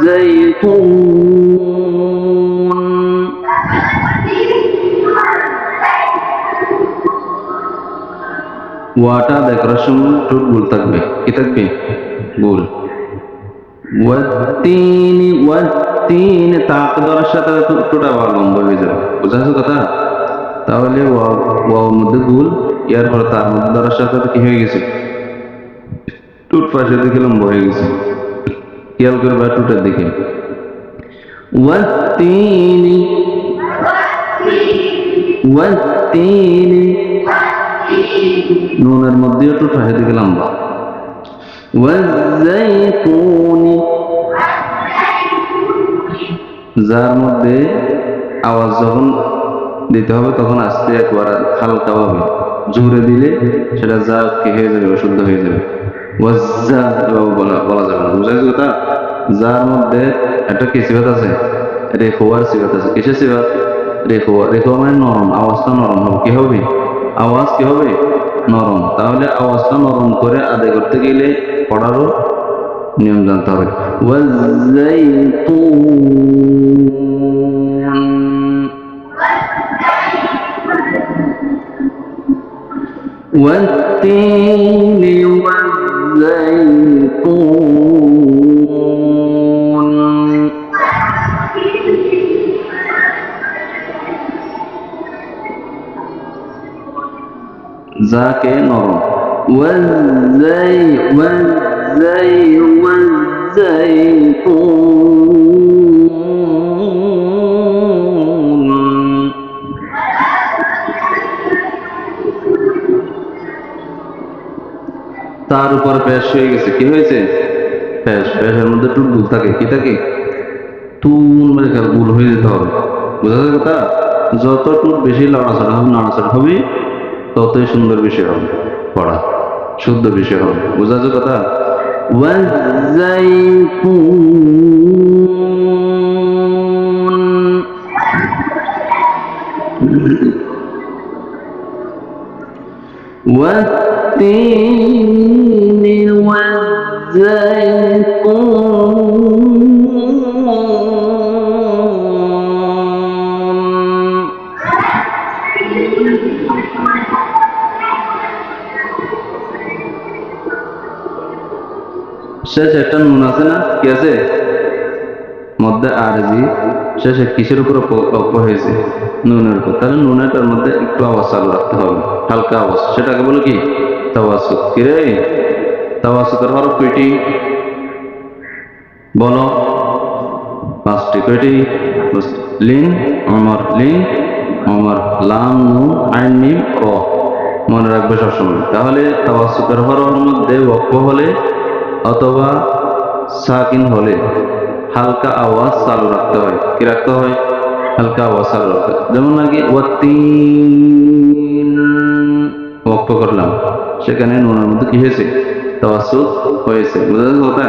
والزيتون what a দেখার সময় টুট গোল থাকবে কি থাকবে গোল ওয়াত্তিনি ওয়াত্তিনি তাক ধরার সাথে টুটা আবার লম্বা হয়ে যাবে বুঝা যাচ্ছে কথা তাহলে ওয়ার মধ্যে গোল ইয়ার পরে তার মধ্যে ধরার সাথে সাথে কি হয়ে গেছে টুট পাশে দিকে লম্বা হয়ে গেছে খেয়াল করে বা টুটের দিকে ওয়াত্তিনি ওয়াত্তিনি নুনের মধ্যেও টুট পাশে দিকে লম্বা والزيتون যার মধ্যে আওয়াজ যখন দিতে হবে তখন আস্তে একবার হালকা হবে জোরে দিলে সেটা যা কি হয়ে যাবে অশুদ্ধ হয়ে যাবে ওয়াজ্জা এভাবে বলা বলা যাবে না বুঝা গেছে কথা যার মধ্যে একটা কি সিবাত আছে রেখোয়ার সিবাত আছে কিসের সিবাত রেখোয়া রেখোয়া মানে নরম আওয়াজটা নরম হবে কি হবে আওয়াজ কি হবে নরম তাহলে আওয়াজটা নরম করে আদায় করতে গেলে পড়ারও নিয়ম জানতে হবে ওয়াজ্জাইতুন والتين والزيتون زيتون ذاك نرى والزي والزي والزيتون তার উপর ব্যাস হয়ে গেছে। কি হয়েছে? ব্যাস ব্যাসের মধ্যে টুলটুল থাকে। কি থাকে? তুল মানে গুল হয়ে যেতে হবে। বোঝা যায় কথা? যতটুক বেশি লড়াচড়া হবে, নড়াচড়া হবে, ততই সুন্দর বিষয় হবে। পড়া, শুদ্ধ বিষয় হবে। বুঝা যাবে কথা? ওয়াজাইতুন। والتين والزيتون শেষ একটা নুন আছে না কি আছে মধ্যে আরজি শেষে কিসের উপর অক্ষ হয়েছে নুনের উপর তাহলে নুনেটার মধ্যে একটু আওয়াজ চালু রাখতে হবে হালকা আওয়াজ সেটাকে বলে কি তাওয়াসুক কি রে? তাওয়াসুকের হরফ কয়টি? বলো। পাঁচটি কয়টি? লিন, অমর লিন, অমর, লাম, নুন, আইন, মিম র মনে রাখবে সবসময়। তাহলে তাওয়াসুকের হরফের মধ্যে বক্ষ হলে অথবা সাকিন হলে হালকা আওয়াজ চালু রাখতে হয়। কি রাখতে হয়? হালকা আওয়াজ চালু রাখতে হয়। যেমন নাকি ওয়াতিন ওয়াক্ফ করলাম। সেখানে নুনের মধ্যে কি হয়েছে? তাওয়াসুক হয়েছে। বুঝা কথা?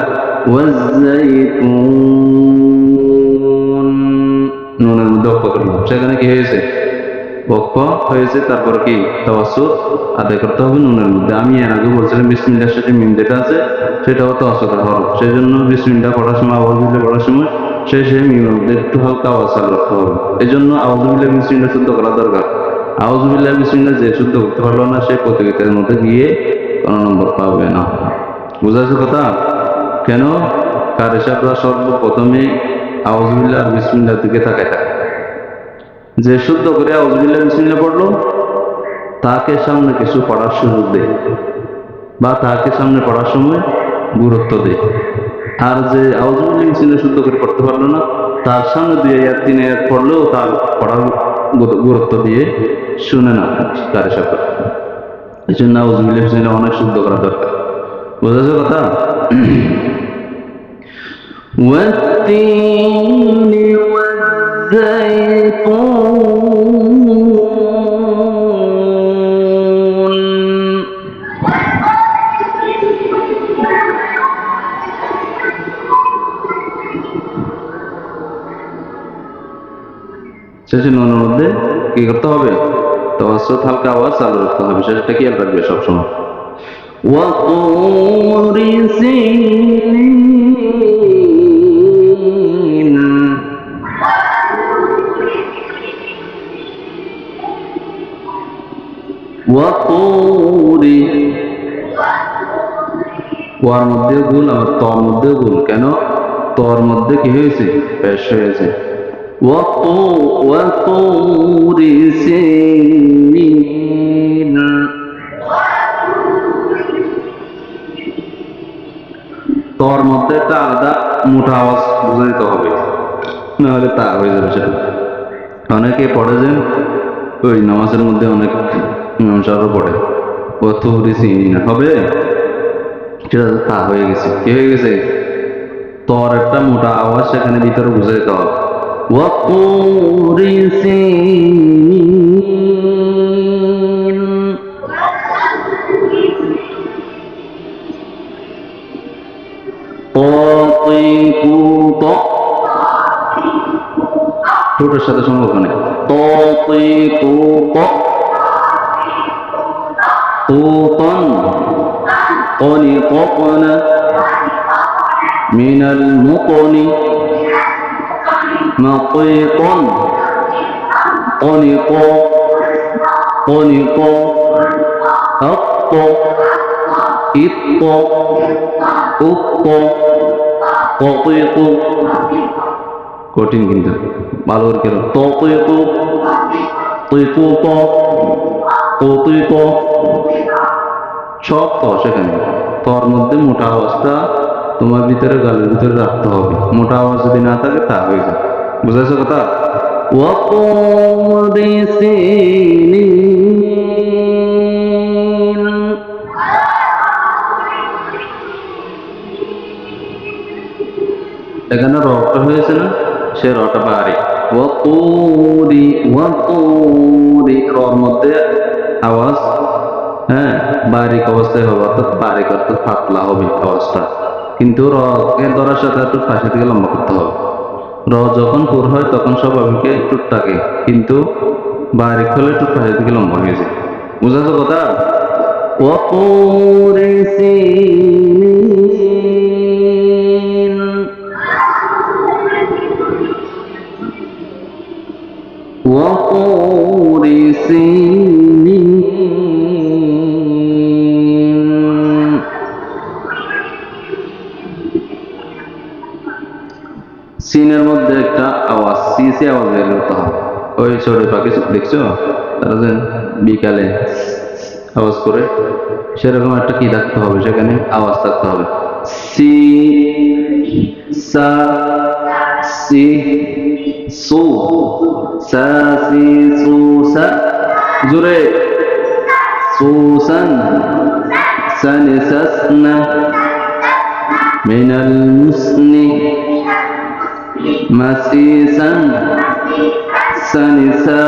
নুনের মধ্যে ওয়াক্ফ করলাম। সেখানে কি হয়েছে? ওয়াক্ফ হয়েছে, তারপর কি? তাওয়াসুক আদায় করতে হবে নুনের মধ্যে। আমি এর আগে বলছিলাম বিসমিল্লার সাথে মিম যেটা আছে, সেটাও তাওয়াসুকের হরফ সেই জন্য বিসমিল্লা পড়ার সময়, আওয়াজ দিলে পড়ার সময় সেই সেই মিমের মধ্যে একটু হালকা আওয়াজ চালু রাখতে হবে। এই জন্য আওয়াজবিল্লাহ বিসমিল্লা শুদ্ধ করা দরকার। আওয়াজবিল্লাহ বিসমিল্লা যে শুদ্ধ করতে পারল না, সে প্রতিযোগিতার মধ্যে গিয়ে কোনো নম্বর পাবে না। বুঝা যাচ্ছে কথা? কেন? কার হিসাবরা সর্বপ্রথমে আওয়াজবিল্লাহ আর বিসমিল্লার দিকে তাকায় থাকে। যে শুদ্ধ করে আউজবিল্লাহ বিসমিল্লাহ পড়ল, তাকে সামনে কিছু পড়ার সুযোগ দেয় বা তাকে সামনে পড়ার সময় গুরুত্ব দেয়। আর যে আউজবিল্লাহ বিসমিল্লাহ শুদ্ধ করে পড়তে পারল না, তার সামনে দুই হাজার তিন হাজার পড়লেও তার পড়ার গুরুত্ব দিয়ে শুনে না কারে সাথে এই জন্য আউজবিল্লাহ বিসমিল্লাহ অনেক শুদ্ধ করা দরকার বোঝা যাচ্ছে কথা والتين والزيتون হবে। হালকা আওয়াজ, চালু রাখতে হবে। সেটা খেয়াল রাখবে সবসময়? ওয়ার মধ্যে গুণ আবার তর মধ্যে গুণ কেন? তর মধ্যে কি হয়েছে? পেশ হয়েছে। وطور سينين তোর মধ্যে একটা আলাদা মোটা আওয়াজ বুঝে দিতে হবে নাহলে তা হয়ে যাবে সেটা অনেকে পড়ে যে ওই নামাজের মধ্যে অনেক ইমাম সাহেবও পড়ে ও তো না হবে সেটা তা হয়ে গেছে কি হয়ে গেছে তোর একটা মোটা আওয়াজ সেখানে ভিতরে বুঝে দিতে হবে وطور سينين طاطيق ছোটের সাথে সম্পর্ক নেই طاطيق طوطا طنطقن من المطن مطيطا طنق طنق أط إط أط تطيق কঠিন কিন্তু ভালো করে কেন ততইত তৈতুত ততইত সব তো সেখানে তোর মধ্যে মোটা আওয়াজটা তোমার ভিতরে গালের ভিতরে রাখতে হবে মোটা আওয়াজ যদি না থাকে তা হয়ে যায় বুঝাইছো কথা وطور سينين এখানে রটা হয়েছে না সে রটা বাড়ি ওয়াতুরি ওয়াতুরি রর মধ্যে আওয়াজ হ্যাঁ বারিক অবস্থায় হবে অর্থাৎ বারিক অর্থাৎ পাতলা হবে আওয়াজটা কিন্তু রকে ধরার সাথে একটু পাশে থেকে লম্বা করতে হবে র যখন পুর হয় তখন স্বাভাবিক একটু থাকে কিন্তু বারিক হলে একটু পাশে থেকে লম্বা হয়ে যায় বুঝাছো কথা وطور سينين বিকালে আওয়াজ করে সেরকম একটা কি থাকতে হবে সেখানে আওয়াজ থাকতে হবে সি সা সি সু সা সি সু সা জুরে সুসান সানিসাসনা من المسن مسيسا سنسا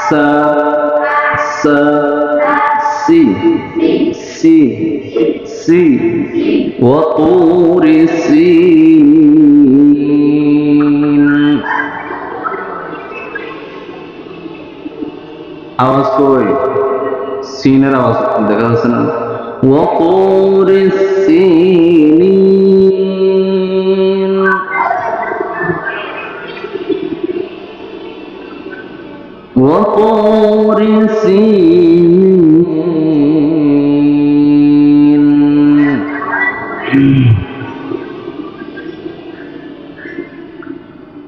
سا سا سي سي سي وطور السين আওয়াজ কই সিনের আওয়াজ দেখা যাচ্ছে না وطور السينين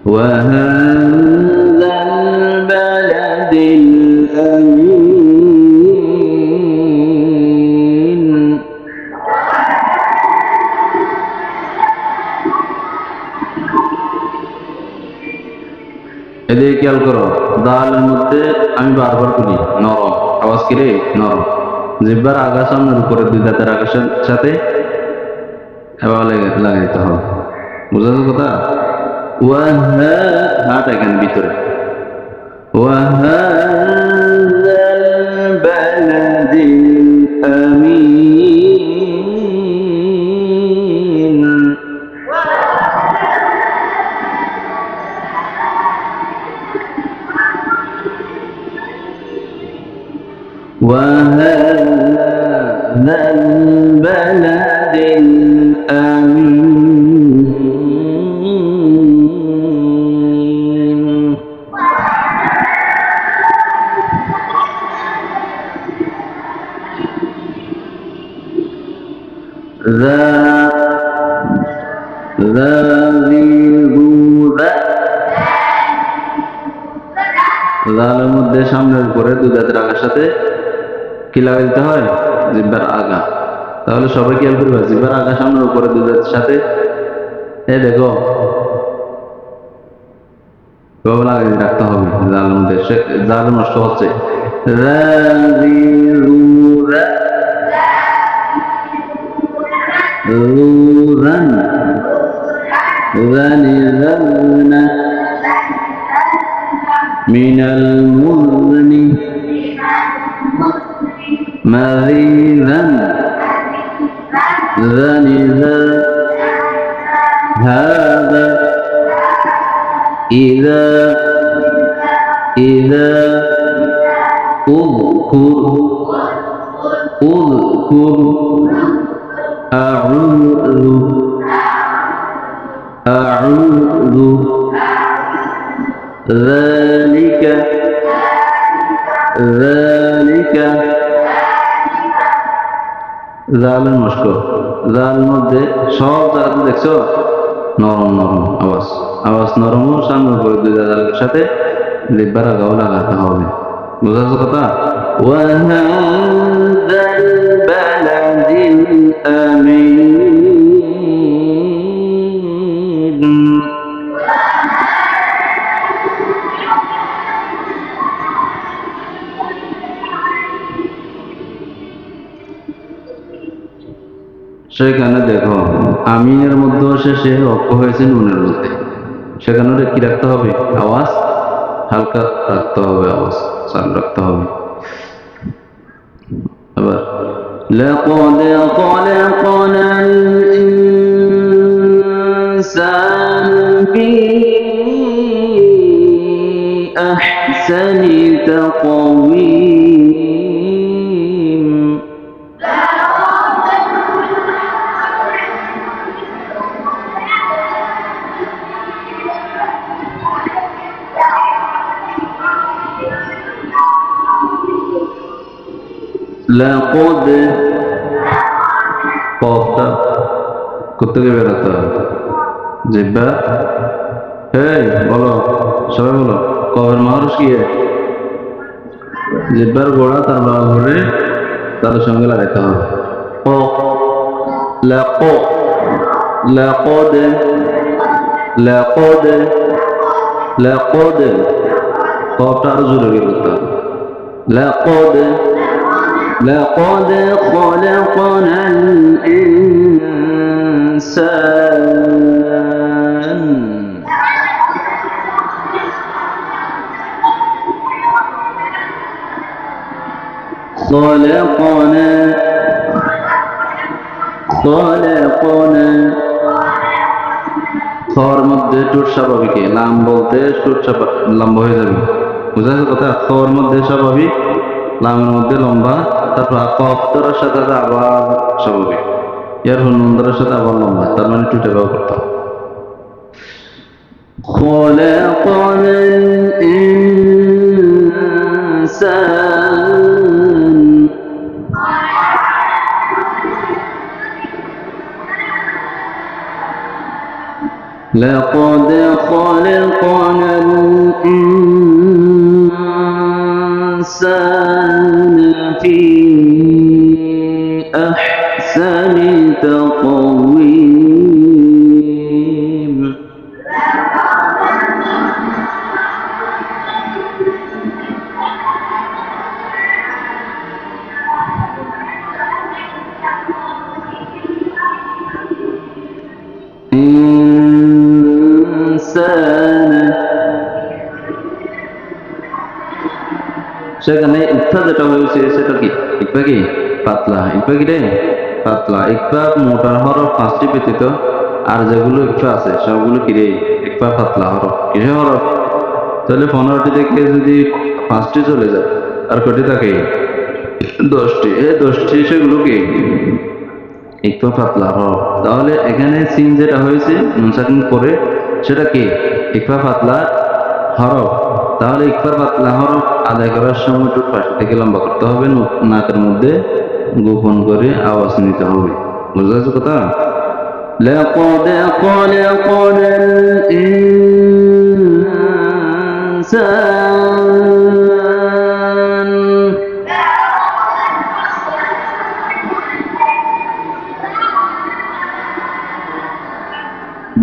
وهذا البلد الأمين এদিকে খেয়াল করো দালের মধ্যে আমি বারবার করি নরম আওয়াজ কি রে নরম জিব্বার আগা সামনের উপরে দুই দাঁতের আকাশের সাথে গলা হবে বুঝা কথা? ওয়াহা হাত এখানে ভিতরে। ওয়াহা কি লাগাই দিতে হয়? জিব্বার আগা। তাহলে সবাই খেয়াল করবে, জিব্বার আগা সামনের উপরে দুধের সাথে। এ দেখো। মিনাল মুরনি। مذيذا ذنذا هذا إذا. إذا. أذكر. أذكر. أعوذ. أعوذ. ذلك জালের মস্ক জাল মধ্যে সব জায়গাতে দেখছো নরম নরম আওয়াজ আওয়াজ নরম ও সামনে উপরে দুই জালের সাথে লিব্বার আগাও লাগাতে হবে বোঝা যাচ্ছে কথা وهذا البلد الأمين সেখানে দেখো আমিনের মধ্যে শেষে অক্ষ হয়েছে নুনের মধ্যে সেখানে ওটা কি রাখতে হবে আওয়াজ হালকা রাখতে হবে আওয়াজ চালু রাখতে হবে আবার لقد خلقنا الإنسان في أحسن تقويم लकोद पौता কোথেকে বেরোতে হবে জিব্বা এই বলো সবাই বলো কবের মহারস কি জিব্বার গোড়া তার বাবা ঘরে তাদের সঙ্গে লাগাইতে হবে ও লাকো লাকোদ লাকোদ লাকোদ কবটা আরো জোরে বের করতে হবে লাকোদ لقد خلقنا الإنسان خلقنا خلقنا খর মধ্যে টুট স্বাভাবিক লাম বলতে টুট স্বাভাবিক লম্বা হয়ে যাবে বুঝা যাচ্ছে কথা খর মধ্যে স্বাভাবিক লামের মধ্যে লম্বা তারপর কফতরের সাথে আবার স্বাভাবিক ইয়ার হনুমন্দরের সাথে আবার লম্বা তার মানে টুটে ব্যবহার করতে হবে خلقنا الإنسان لقد خلقنا الإنسان في أحسن تقويم যেটা হয়েছে সেটা কি? ইকবা কি পাতলা। ইকবা কি রে? পাতলা। ইকবা মোটার হরফ পাঁচটি ব্যতীত আর যেগুলো ইকবা আছে, সবগুলো কি রে? ইকবা পাতলা হরফ। কিসে হরফ? তাহলে পনেরোটি থেকে যদি পাঁচটি চলে যায়, আর কটি থাকে? দশটি। এই দশটি, সেগুলো কি? একটু পাতলা হরফ। তাহলে এখানে সিন যেটা হয়েছে, নুনসাকিন করে সেটা কি? ইকফা পাতলা হরফ। তাহলে ইকফা পাতলা হরফ আদায় করার সময় একটু পাশে থেকে লম্বা করতে হবে নু- নাকের মধ্যে গোপন করে আওয়াজ নিতে হবে বুঝতে পারছো কথা لقد خلقنا الإنسان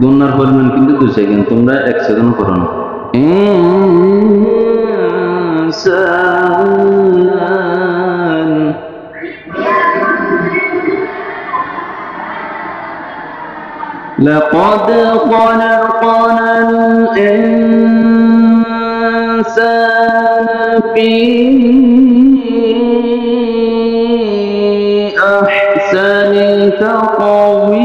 গুন্নার পরিমাণ কিন্তু দু সেকেন্ড তোমরা এক সেকেন্ড করো না إنسان لقد خلقنا الإنسان في أحسن تقويم.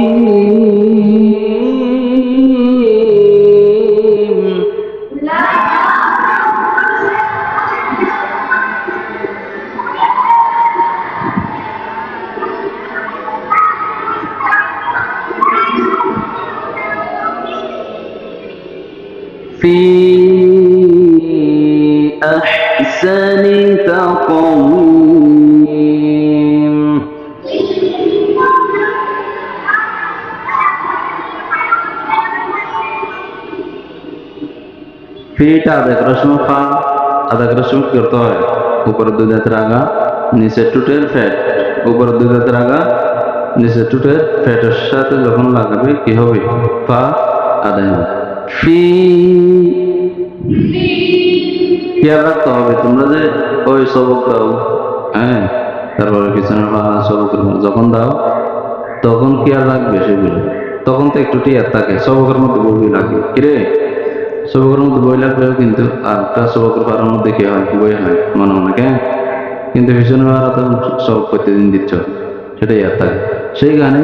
পা আদায় করার সময় কি করতে হয়। উপরে দুই দাঁতের আগা, নিচে টুটের ফ্যাট। উপরে দুই দাঁতের আগা, নিচে টুটের ফ্যাটের সাথে যখন লাগাবে, কি হবে? পা আদায় হবে। ফি। খেয়াল রাখতে হবে, তোমরা যে ওই সবক দাও হ্যাঁ? তারপরে পিছনে পা সবকের যখন দাও, তখন আর লাগবে সেগুলো। তখন তো একটু টিয়ার থাকে, সবকের মধ্যে বই লাগে কিরে? সবকের মধ্যে বই লাগলেও কিন্তু আর একটা সবকের পাড়ার মধ্যে কি হয়? বই হয়, মনে মনে কেন কিন্তু পিছনে পাড়া তো সব প্রতিদিন দিচ্ছ, সেটাই আর থাকে সেই গানে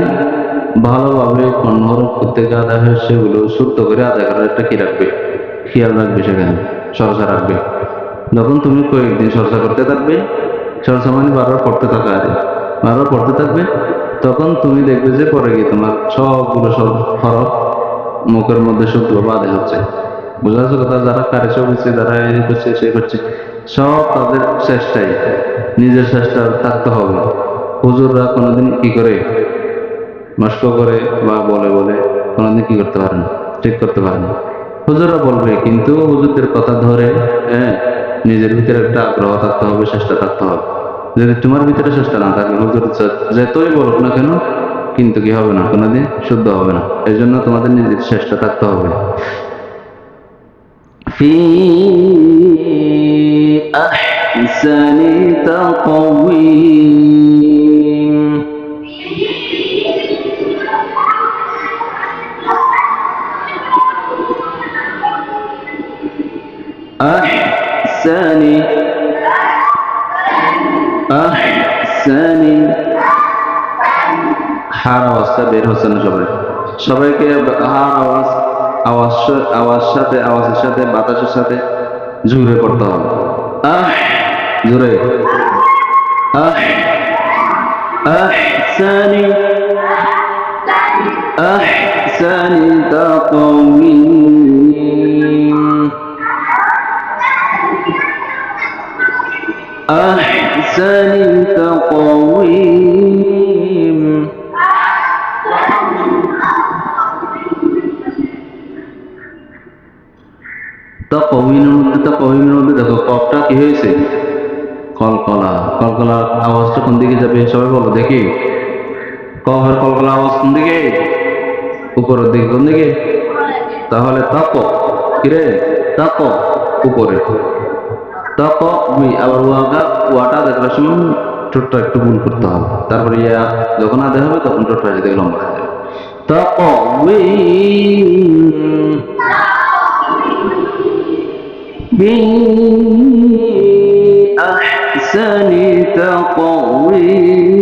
ভালোভাবে কর্ণহরফ প্রত্যেকে আদায় হয় সেগুলো শুদ্ধ করে আদায় করার একটা কি রাখবে? খেয়াল রাখবে সেখানে চর্চা রাখবে। যখন তুমি কয়েকদিন চর্চা করতে থাকবে চর্চা মানে বারবার পড়তে থাকা আর বারবার পড়তে থাকবে, তখন তুমি দেখবে যে পরে গিয়ে তোমার সবগুলো সব হরফ মুখের মধ্যে শুদ্ধভাবে আদায় হচ্ছে। বুঝা কথা যারা কারেছে হচ্ছে যারা এই করছে সে করছে, সব তাদের চেষ্টাই নিজের চেষ্টা থাকতে হবে। হুজুররা কোনোদিন কি করে? নষ্ট করে বা বলে বলে কোনোদিন কি করতে পারে না, ঠিক করতে পারে না। হুজুররা বলবে, কিন্তু হুজুরদের কথা ধরে হ্যাঁ নিজের ভিতরে একটা আগ্রহ থাকতে হবে চেষ্টা থাকতে হবে। যদি তোমার ভিতরে চেষ্টা না থাকে, হুজুর যতই বলুক না কেন, কিন্তু কি হবে না? কোনোদিন শুদ্ধ হবে না। এই জন্য তোমাদের নিজের চেষ্টা থাকতে হবে। في أحسن تقويم أحسن أحسن হার আওয়াজটা বের হচ্ছে না সবাই সবাইকে হার আওয়াজ আওয়াজ আওয়াজ সাথে, আওয়াজের সাথে, বাতাসের সাথে জুড়ে করতে হবে। আহ জুড়ে আহ আহসানি আহসানি তাকওয়িম আহসানি তাহলে তাক কিরে তাক উপরে তাক উই আবার ওয়াটা ওয়াটা দেখবার সময় ঠোঁটটা একটু ভুল করতে হবে তারপরে ইয়া যখন আদায় হবে তখন ঠোঁটটা যেতে লম্বা হয়ে যাবে তাক উই بأحسن تقويم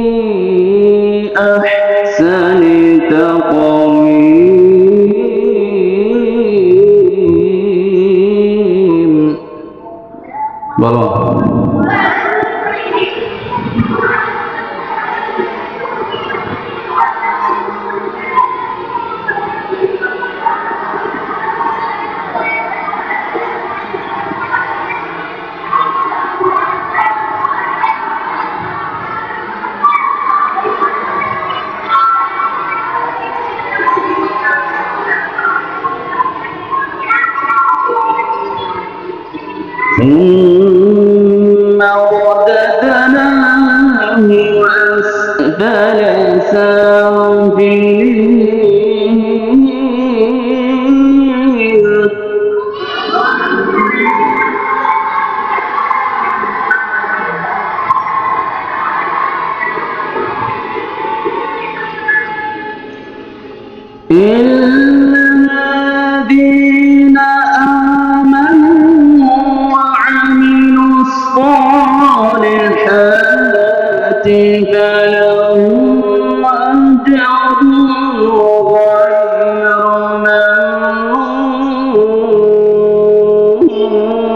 ثم رددناه أسفل سافلين. Señor.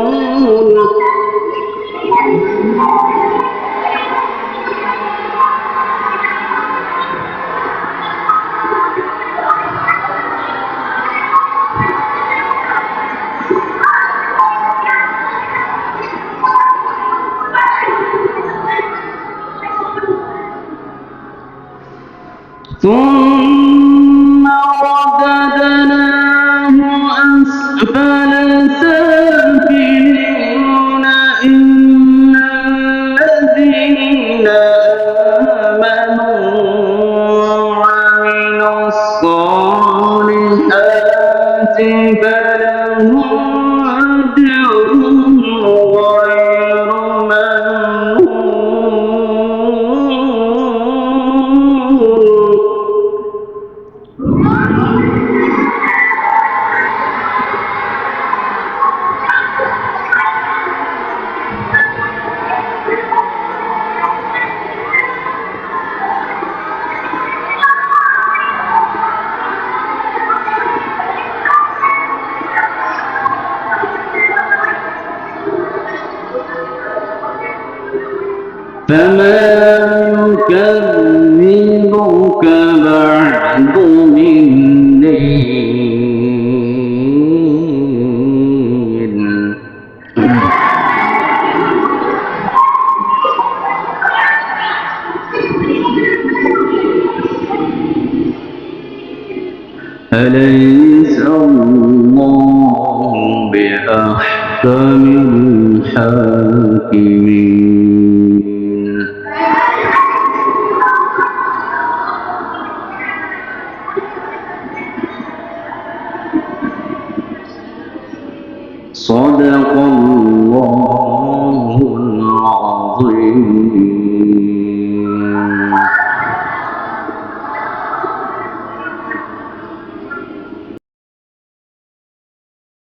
أليس الله بأحكم الحاكمين